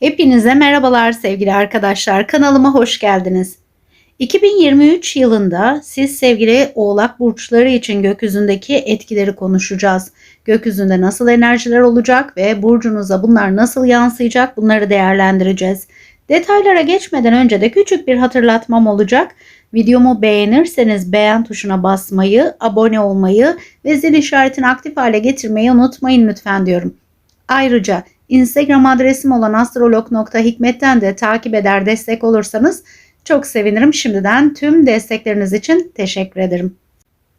Hepinize merhabalar sevgili arkadaşlar. Kanalıma hoş geldiniz. 2023 yılında siz sevgili Oğlak burçları için gökyüzündeki etkileri konuşacağız. Gökyüzünde nasıl enerjiler olacak ve burcunuza bunlar nasıl yansıyacak bunları değerlendireceğiz. Detaylara geçmeden önce de küçük bir hatırlatmam olacak. Videomu beğenirseniz beğen tuşuna basmayı, abone olmayı ve zil işaretini aktif hale getirmeyi unutmayın lütfen diyorum. Ayrıca Instagram adresim olan astrolog.hikmet'ten de takip eder destek olursanız çok sevinirim. Şimdiden tüm destekleriniz için teşekkür ederim.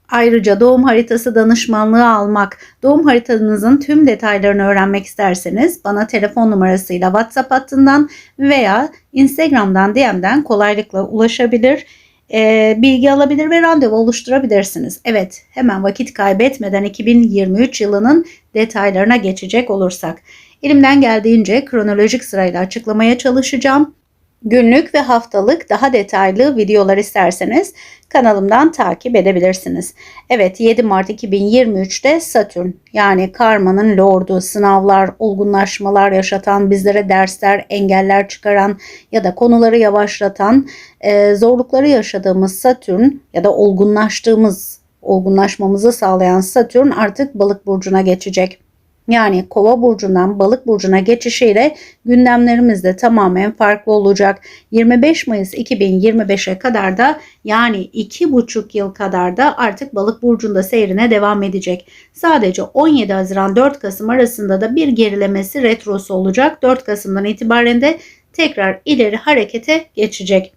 Ayrıca doğum haritası danışmanlığı almak, doğum haritanızın tüm detaylarını öğrenmek isterseniz bana telefon numarasıyla WhatsApp hattından veya Instagram'dan DM'den kolaylıkla ulaşabilir, e, bilgi alabilir ve randevu oluşturabilirsiniz. Evet, hemen vakit kaybetmeden 2023 yılının detaylarına geçecek olursak. Elimden geldiğince kronolojik sırayla açıklamaya çalışacağım. Günlük ve haftalık daha detaylı videolar isterseniz kanalımdan takip edebilirsiniz. Evet 7 Mart 2023'te Satürn yani karmanın lordu, sınavlar, olgunlaşmalar yaşatan, bizlere dersler, engeller çıkaran ya da konuları yavaşlatan, e, zorlukları yaşadığımız Satürn ya da olgunlaştığımız, olgunlaşmamızı sağlayan Satürn artık balık burcuna geçecek. Yani kova burcundan balık burcuna geçişiyle gündemlerimiz de tamamen farklı olacak. 25 Mayıs 2025'e kadar da yani 2,5 yıl kadar da artık balık burcunda seyrine devam edecek. Sadece 17 Haziran 4 Kasım arasında da bir gerilemesi retrosu olacak. 4 Kasım'dan itibaren de tekrar ileri harekete geçecek.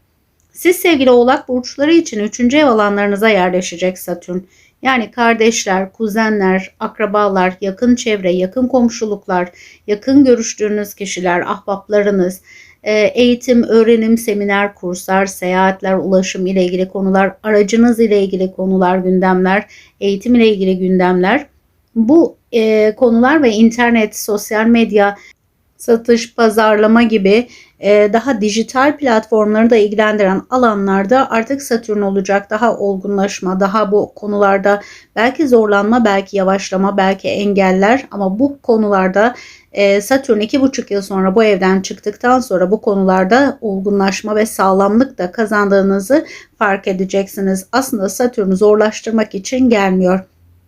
Siz sevgili oğlak burçları için 3. ev alanlarınıza yerleşecek Satürn. Yani kardeşler, kuzenler, akrabalar, yakın çevre, yakın komşuluklar, yakın görüştüğünüz kişiler, ahbaplarınız, e, eğitim, öğrenim, seminer, kurslar, seyahatler, ulaşım ile ilgili konular, aracınız ile ilgili konular, gündemler, eğitim ile ilgili gündemler. Bu e, konular ve internet, sosyal medya, satış, pazarlama gibi daha dijital platformları da ilgilendiren alanlarda artık Satürn olacak. Daha olgunlaşma, daha bu konularda belki zorlanma, belki yavaşlama, belki engeller ama bu konularda e, Satürn iki buçuk yıl sonra bu evden çıktıktan sonra bu konularda olgunlaşma ve sağlamlık da kazandığınızı fark edeceksiniz. Aslında Satürn'ü zorlaştırmak için gelmiyor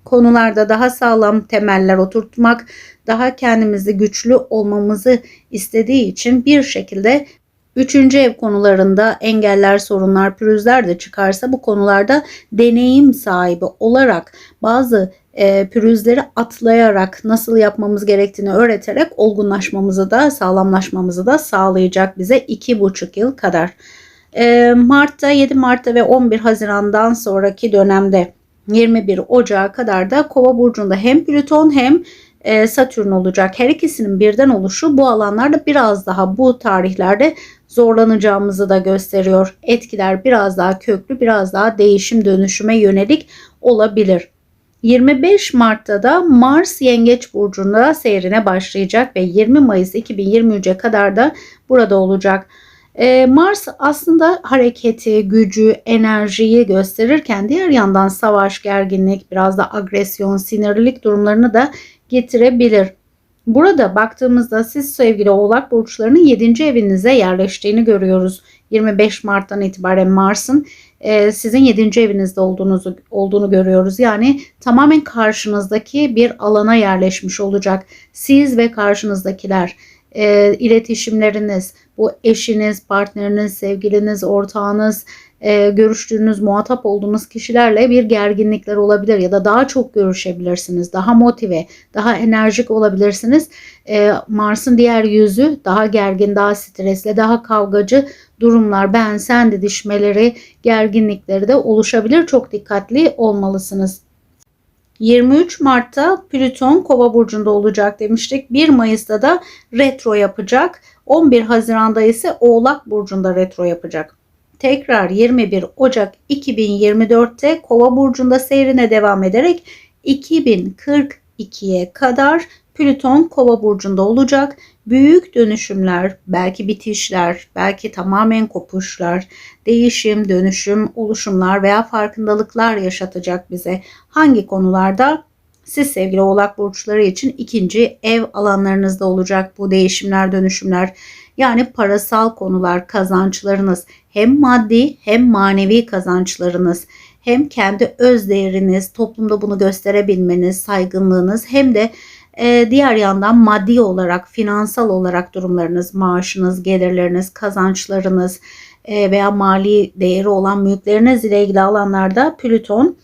konularda daha sağlam temeller oturtmak, daha kendimizi güçlü olmamızı istediği için bir şekilde Üçüncü ev konularında engeller, sorunlar, pürüzler de çıkarsa bu konularda deneyim sahibi olarak bazı e, pürüzleri atlayarak nasıl yapmamız gerektiğini öğreterek olgunlaşmamızı da sağlamlaşmamızı da sağlayacak bize iki buçuk yıl kadar. E, Mart'ta 7 Mart'ta ve 11 Haziran'dan sonraki dönemde 21 Ocağı kadar da Kova burcunda hem Plüton hem e, Satürn olacak. Her ikisinin birden oluşu bu alanlarda biraz daha bu tarihlerde zorlanacağımızı da gösteriyor. Etkiler biraz daha köklü, biraz daha değişim dönüşüme yönelik olabilir. 25 Mart'ta da Mars Yengeç burcunda seyrine başlayacak ve 20 Mayıs 2023'e kadar da burada olacak. Ee, Mars aslında hareketi, gücü, enerjiyi gösterirken diğer yandan savaş, gerginlik, biraz da agresyon, sinirlilik durumlarını da getirebilir. Burada baktığımızda siz sevgili oğlak burçlarının 7. evinize yerleştiğini görüyoruz. 25 Mart'tan itibaren Mars'ın e, sizin 7. evinizde olduğunuzu olduğunu görüyoruz. Yani tamamen karşınızdaki bir alana yerleşmiş olacak. Siz ve karşınızdakiler e, iletişimleriniz, bu eşiniz, partneriniz, sevgiliniz, ortağınız, e, görüştüğünüz, muhatap olduğunuz kişilerle bir gerginlikler olabilir ya da daha çok görüşebilirsiniz. Daha motive, daha enerjik olabilirsiniz. E, Mars'ın diğer yüzü daha gergin, daha stresli, daha kavgacı durumlar, ben sen didişmeleri, gerginlikleri de oluşabilir. Çok dikkatli olmalısınız. 23 Mart'ta Plüton Kova burcunda olacak demiştik. 1 Mayıs'ta da retro yapacak. 11 Haziran'da ise Oğlak burcunda retro yapacak. Tekrar 21 Ocak 2024'te Kova burcunda seyrine devam ederek 2042'ye kadar Plüton Kova burcunda olacak. Büyük dönüşümler, belki bitişler, belki tamamen kopuşlar, değişim, dönüşüm, oluşumlar veya farkındalıklar yaşatacak bize. Hangi konularda? Siz sevgili oğlak burçları için ikinci ev alanlarınızda olacak bu değişimler, dönüşümler. Yani parasal konular, kazançlarınız hem maddi hem manevi kazançlarınız hem kendi öz değeriniz, toplumda bunu gösterebilmeniz, saygınlığınız hem de e, diğer yandan maddi olarak, finansal olarak durumlarınız, maaşınız, gelirleriniz, kazançlarınız e, veya mali değeri olan mülkleriniz ile ilgili alanlarda Plüton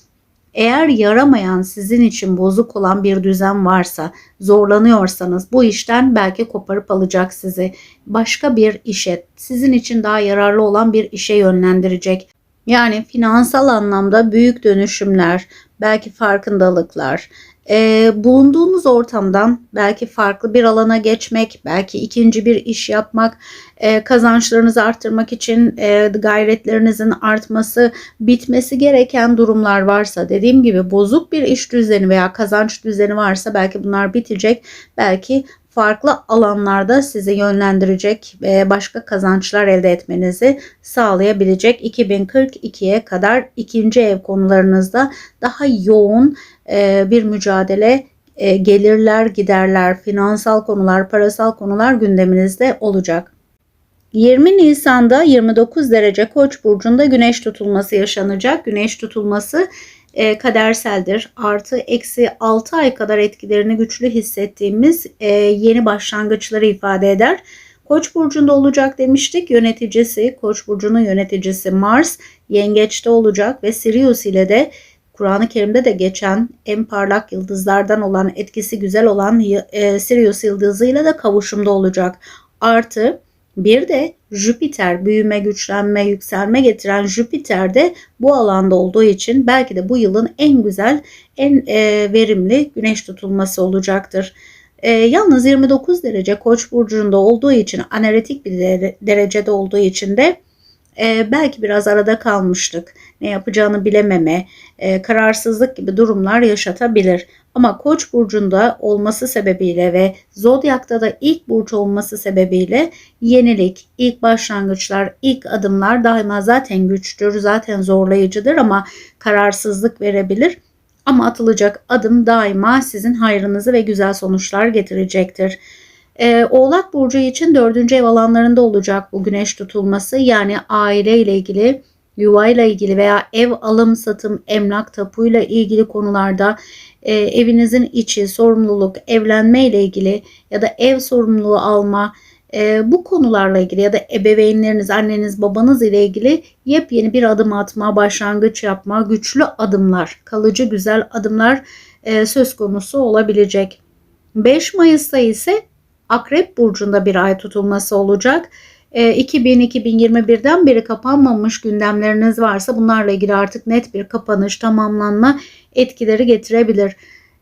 eğer yaramayan sizin için bozuk olan bir düzen varsa, zorlanıyorsanız bu işten belki koparıp alacak sizi. Başka bir işe, sizin için daha yararlı olan bir işe yönlendirecek. Yani finansal anlamda büyük dönüşümler, belki farkındalıklar, e, bulunduğunuz ortamdan belki farklı bir alana geçmek, belki ikinci bir iş yapmak, e, kazançlarınızı arttırmak için e, gayretlerinizin artması, bitmesi gereken durumlar varsa, dediğim gibi bozuk bir iş düzeni veya kazanç düzeni varsa belki bunlar bitecek, belki farklı alanlarda sizi yönlendirecek ve başka kazançlar elde etmenizi sağlayabilecek 2042'ye kadar ikinci ev konularınızda daha yoğun e, bir mücadele e, gelirler, giderler, finansal konular, parasal konular gündeminizde olacak. 20 Nisan'da 29 derece Koç burcunda güneş tutulması yaşanacak. Güneş tutulması e, kaderseldir. Artı eksi 6 ay kadar etkilerini güçlü hissettiğimiz e, yeni başlangıçları ifade eder. Koç burcunda olacak demiştik. Yöneticisi, Koç burcunun yöneticisi Mars yengeçte olacak ve Sirius ile de Kur'an-ı Kerim'de de geçen en parlak yıldızlardan olan etkisi güzel olan e, Sirius yıldızıyla da kavuşumda olacak. Artı bir de Jüpiter büyüme, güçlenme, yükselme getiren Jüpiter de bu alanda olduğu için belki de bu yılın en güzel, en e, verimli güneş tutulması olacaktır. E, yalnız 29 derece Koç burcunda olduğu için analitik bir derecede olduğu için de e, belki biraz arada kalmıştık. Ne yapacağını bilememe, e, kararsızlık gibi durumlar yaşatabilir. Ama Koç burcunda olması sebebiyle ve zodyakta da ilk burç olması sebebiyle yenilik, ilk başlangıçlar, ilk adımlar daima zaten güçtür, zaten zorlayıcıdır ama kararsızlık verebilir. Ama atılacak adım daima sizin hayrınızı ve güzel sonuçlar getirecektir. Ee, Oğlak Burcu için dördüncü ev alanlarında olacak bu güneş tutulması. Yani aile ile ilgili, yuva ile ilgili veya ev alım satım, emlak tapuyla ilgili konularda e, evinizin içi, sorumluluk, evlenme ile ilgili ya da ev sorumluluğu alma, e, bu konularla ilgili ya da ebeveynleriniz, anneniz, babanız ile ilgili yepyeni bir adım atma, başlangıç yapma, güçlü adımlar, kalıcı güzel adımlar e, söz konusu olabilecek. 5 Mayıs'ta ise Akrep Burcu'nda bir ay tutulması olacak. 2000-2021'den beri kapanmamış gündemleriniz varsa bunlarla ilgili artık net bir kapanış, tamamlanma etkileri getirebilir.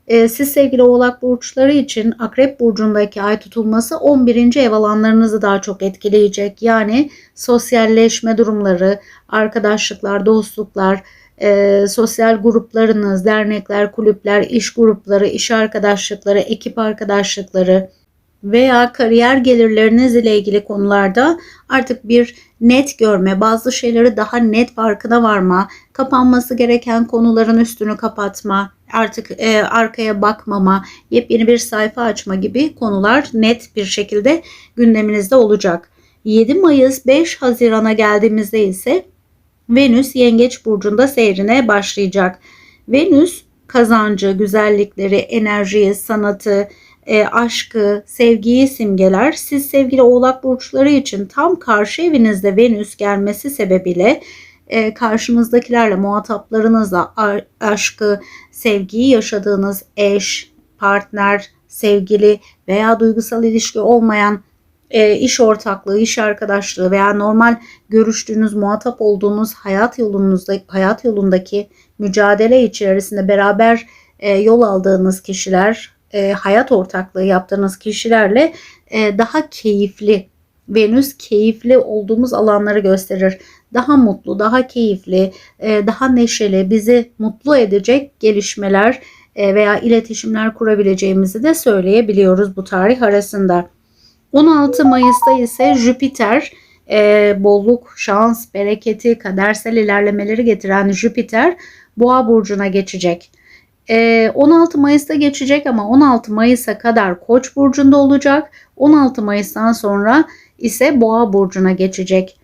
Ee, siz sevgili oğlak burçları için akrep burcundaki ay tutulması 11. ev alanlarınızı daha çok etkileyecek. Yani sosyalleşme durumları, arkadaşlıklar, dostluklar, e, sosyal gruplarınız, dernekler, kulüpler, iş grupları, iş arkadaşlıkları, ekip arkadaşlıkları, veya kariyer gelirleriniz ile ilgili konularda artık bir net görme, bazı şeyleri daha net farkına varma, kapanması gereken konuların üstünü kapatma, artık e, arkaya bakmama, yepyeni bir sayfa açma gibi konular net bir şekilde gündeminizde olacak. 7 Mayıs 5 Haziran'a geldiğimizde ise Venüs Yengeç burcunda seyrine başlayacak. Venüs kazancı, güzellikleri, enerjiyi, sanatı, e, aşkı, sevgiyi simgeler. Siz sevgili oğlak burçları için tam karşı evinizde Venüs gelmesi sebebiyle e, karşınızdakilerle, muhataplarınızla aşkı, sevgiyi yaşadığınız eş, partner, sevgili veya duygusal ilişki olmayan e, iş ortaklığı, iş arkadaşlığı veya normal görüştüğünüz, muhatap olduğunuz hayat yolunuzda, hayat yolundaki mücadele içerisinde beraber e, yol aldığınız kişiler e, hayat ortaklığı yaptığınız kişilerle e, daha keyifli, Venüs keyifli olduğumuz alanları gösterir. Daha mutlu, daha keyifli, e, daha neşeli, bizi mutlu edecek gelişmeler e, veya iletişimler kurabileceğimizi de söyleyebiliyoruz bu tarih arasında. 16 Mayıs'ta ise Jüpiter e, bolluk, şans, bereketi, kadersel ilerlemeleri getiren Jüpiter Boğa burcuna geçecek. Ee, 16 Mayıs'ta geçecek ama 16 Mayıs'a kadar Koç burcunda olacak. 16 Mayıs'tan sonra ise Boğa burcuna geçecek.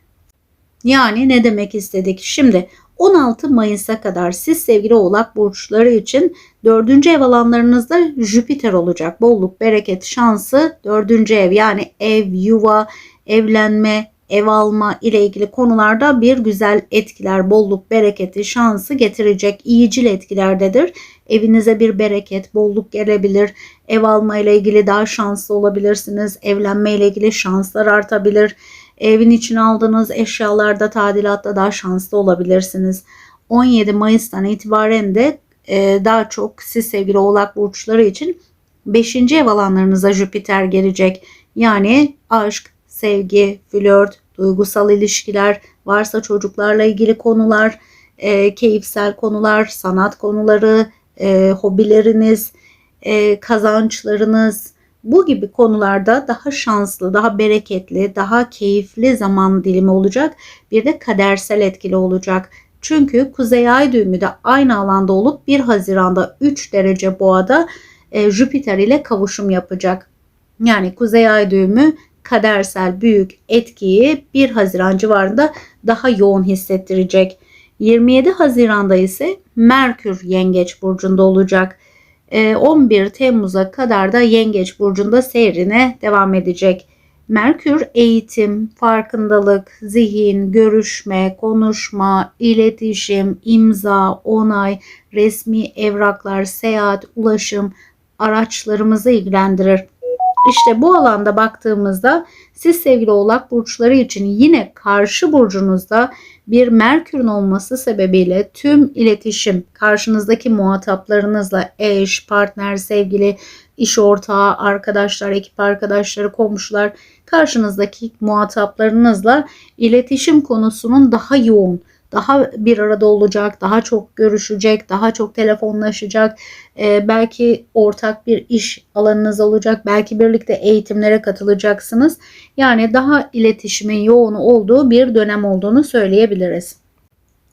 Yani ne demek istedik? Şimdi 16 Mayıs'a kadar siz sevgili Oğlak burçları için 4. ev alanlarınızda Jüpiter olacak. Bolluk, bereket, şansı 4. ev yani ev, yuva, evlenme, ev alma ile ilgili konularda bir güzel etkiler, bolluk, bereketi, şansı getirecek iyicil etkilerdedir. Evinize bir bereket, bolluk gelebilir. Ev alma ile ilgili daha şanslı olabilirsiniz. Evlenme ile ilgili şanslar artabilir. Evin için aldığınız eşyalarda tadilatta daha şanslı olabilirsiniz. 17 Mayıs'tan itibaren de e, daha çok siz sevgili oğlak burçları için 5. ev alanlarınıza Jüpiter gelecek. Yani aşk, sevgi, flört, duygusal ilişkiler, varsa çocuklarla ilgili konular, e, keyifsel konular, sanat konuları, e, hobileriniz, e, kazançlarınız bu gibi konularda daha şanslı, daha bereketli, daha keyifli zaman dilimi olacak. Bir de kadersel etkili olacak. Çünkü Kuzey Ay düğümü de aynı alanda olup 1 Haziran'da 3 derece boğada e, Jüpiter ile kavuşum yapacak. Yani Kuzey Ay düğümü kadersel büyük etkiyi 1 Haziran civarında daha yoğun hissettirecek. 27 Haziran'da ise Merkür Yengeç burcunda olacak. 11 ee, Temmuz'a kadar da Yengeç burcunda seyrine devam edecek. Merkür eğitim, farkındalık, zihin, görüşme, konuşma, iletişim, imza, onay, resmi evraklar, seyahat, ulaşım araçlarımızı ilgilendirir. İşte bu alanda baktığımızda siz sevgili oğlak burçları için yine karşı burcunuzda bir Merkür'ün olması sebebiyle tüm iletişim karşınızdaki muhataplarınızla eş, partner, sevgili, iş ortağı, arkadaşlar, ekip arkadaşları, komşular karşınızdaki muhataplarınızla iletişim konusunun daha yoğun, daha bir arada olacak, daha çok görüşecek, daha çok telefonlaşacak. Ee, belki ortak bir iş alanınız olacak, belki birlikte eğitimlere katılacaksınız. Yani daha iletişimin yoğun olduğu bir dönem olduğunu söyleyebiliriz.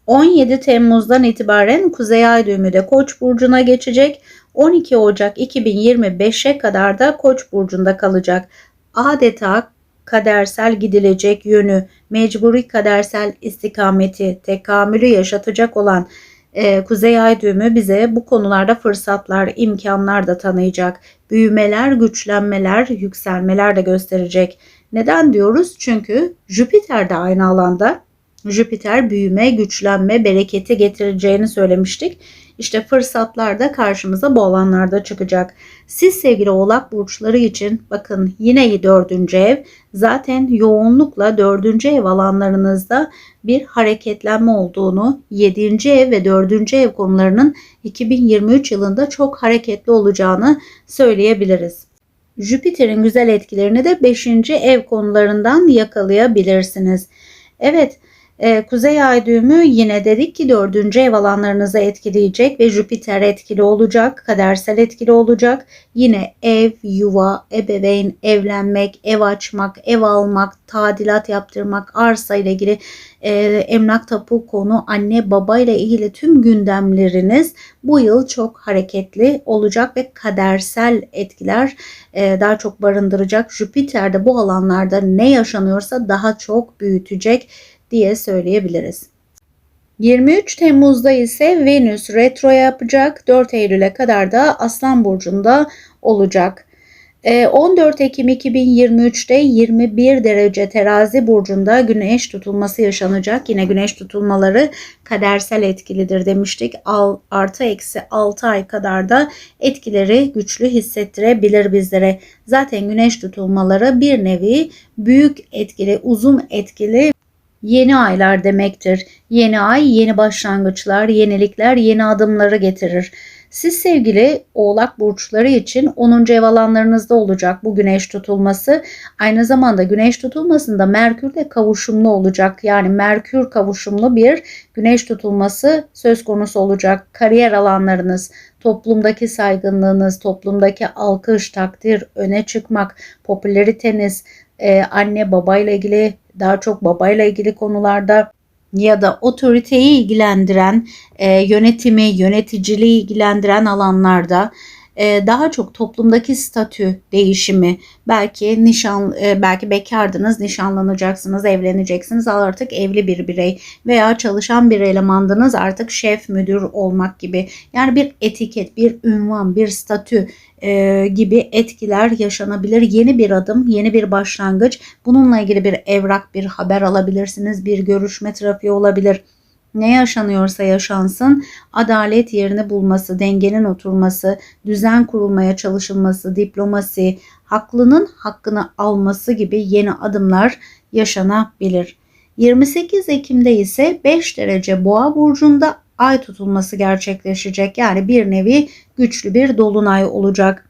17 Temmuz'dan itibaren Kuzey Ay düğümü de Koç burcuna geçecek. 12 Ocak 2025'e kadar da Koç burcunda kalacak. Adeta kadersel gidilecek yönü, mecburi kadersel istikameti, tekamülü yaşatacak olan e, Kuzey Ay düğümü bize bu konularda fırsatlar, imkanlar da tanıyacak. Büyümeler, güçlenmeler, yükselmeler de gösterecek. Neden diyoruz? Çünkü Jüpiter de aynı alanda. Jüpiter büyüme, güçlenme, bereketi getireceğini söylemiştik. İşte fırsatlar da karşımıza bu alanlarda çıkacak. Siz sevgili oğlak burçları için bakın yine dördüncü ev zaten yoğunlukla dördüncü ev alanlarınızda bir hareketlenme olduğunu, yedinci ev ve dördüncü ev konularının 2023 yılında çok hareketli olacağını söyleyebiliriz. Jüpiter'in güzel etkilerini de 5. ev konularından yakalayabilirsiniz. Evet, ee, Kuzey ay düğümü yine dedik ki dördüncü ev alanlarınızı etkileyecek ve Jüpiter etkili olacak, kadersel etkili olacak. Yine ev, yuva, ebeveyn, evlenmek, ev açmak, ev almak, tadilat yaptırmak, arsa ile ilgili e, emlak tapu konu, anne baba ile ilgili tüm gündemleriniz bu yıl çok hareketli olacak ve kadersel etkiler e, daha çok barındıracak. Jüpiter de bu alanlarda ne yaşanıyorsa daha çok büyütecek diye söyleyebiliriz. 23 Temmuz'da ise Venüs retro yapacak. 4 Eylül'e kadar da Aslan Burcu'nda olacak. 14 ee, Ekim 2023'te 21 derece terazi burcunda güneş tutulması yaşanacak. Yine güneş tutulmaları kadersel etkilidir demiştik. Al, artı eksi 6 ay kadar da etkileri güçlü hissettirebilir bizlere. Zaten güneş tutulmaları bir nevi büyük etkili, uzun etkili yeni aylar demektir. Yeni ay yeni başlangıçlar, yenilikler, yeni adımları getirir. Siz sevgili oğlak burçları için 10. ev alanlarınızda olacak bu güneş tutulması. Aynı zamanda güneş tutulmasında Merkür de kavuşumlu olacak. Yani Merkür kavuşumlu bir güneş tutulması söz konusu olacak. Kariyer alanlarınız, toplumdaki saygınlığınız, toplumdaki alkış, takdir, öne çıkmak, popülariteniz, e, anne babayla ilgili daha çok babayla ilgili konularda ya da otoriteyi ilgilendiren, e, yönetimi, yöneticiliği ilgilendiren alanlarda daha çok toplumdaki statü değişimi, belki nişan, e, belki bekardınız, nişanlanacaksınız, evleneceksiniz, artık evli bir birey veya çalışan bir elemandınız, artık şef, müdür olmak gibi. Yani bir etiket, bir ünvan, bir statü e, gibi etkiler yaşanabilir. Yeni bir adım, yeni bir başlangıç. Bununla ilgili bir evrak, bir haber alabilirsiniz. Bir görüşme trafiği olabilir. Ne yaşanıyorsa yaşansın, adalet yerini bulması, dengenin oturması, düzen kurulmaya çalışılması, diplomasi, haklının hakkını alması gibi yeni adımlar yaşanabilir. 28 Ekim'de ise 5 derece boğa burcunda ay tutulması gerçekleşecek. Yani bir nevi güçlü bir dolunay olacak.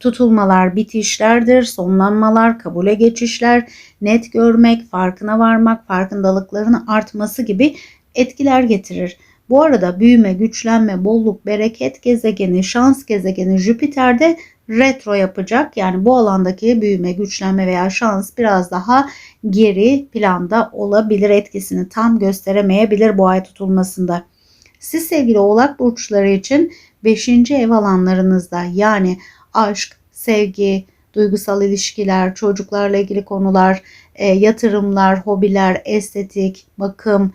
Tutulmalar bitişlerdir, sonlanmalar, kabule geçişler, net görmek, farkına varmak, farkındalıkların artması gibi etkiler getirir. Bu arada büyüme, güçlenme, bolluk, bereket gezegeni, şans gezegeni Jüpiter'de retro yapacak. Yani bu alandaki büyüme, güçlenme veya şans biraz daha geri planda olabilir. Etkisini tam gösteremeyebilir bu ay tutulmasında. Siz sevgili oğlak burçları için 5. ev alanlarınızda yani aşk, sevgi, duygusal ilişkiler, çocuklarla ilgili konular, e, yatırımlar, hobiler, estetik, bakım,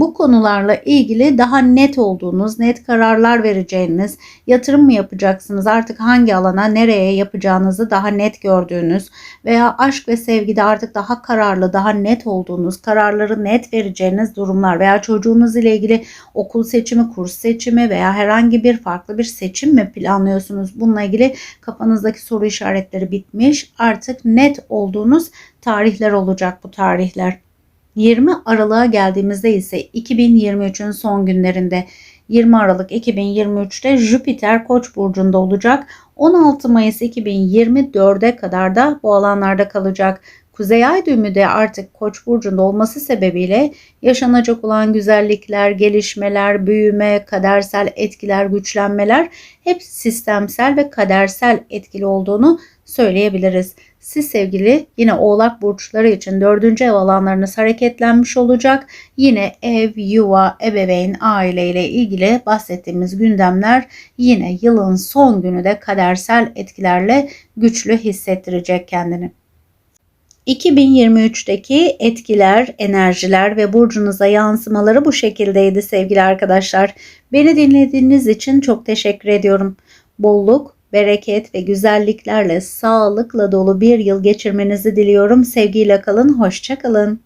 bu konularla ilgili daha net olduğunuz, net kararlar vereceğiniz, yatırım mı yapacaksınız, artık hangi alana, nereye yapacağınızı daha net gördüğünüz veya aşk ve sevgide artık daha kararlı, daha net olduğunuz, kararları net vereceğiniz durumlar veya çocuğunuz ile ilgili okul seçimi, kurs seçimi veya herhangi bir farklı bir seçim mi planlıyorsunuz? Bununla ilgili kafanızdaki soru işaretleri bitmiş. Artık net olduğunuz tarihler olacak bu tarihler. 20 Aralık'a geldiğimizde ise 2023'ün son günlerinde 20 Aralık 2023'te Jüpiter Koç burcunda olacak. 16 Mayıs 2024'e kadar da bu alanlarda kalacak. Kuzey Ay düğümü de artık Koç burcunda olması sebebiyle yaşanacak olan güzellikler, gelişmeler, büyüme, kadersel etkiler, güçlenmeler hep sistemsel ve kadersel etkili olduğunu söyleyebiliriz. Siz sevgili yine oğlak burçları için dördüncü ev alanlarınız hareketlenmiş olacak. Yine ev, yuva, ebeveyn, aile ile ilgili bahsettiğimiz gündemler yine yılın son günü de kadersel etkilerle güçlü hissettirecek kendini. 2023'teki etkiler, enerjiler ve burcunuza yansımaları bu şekildeydi sevgili arkadaşlar. Beni dinlediğiniz için çok teşekkür ediyorum. Bolluk, bereket ve güzelliklerle sağlıkla dolu bir yıl geçirmenizi diliyorum. Sevgiyle kalın, hoşça kalın.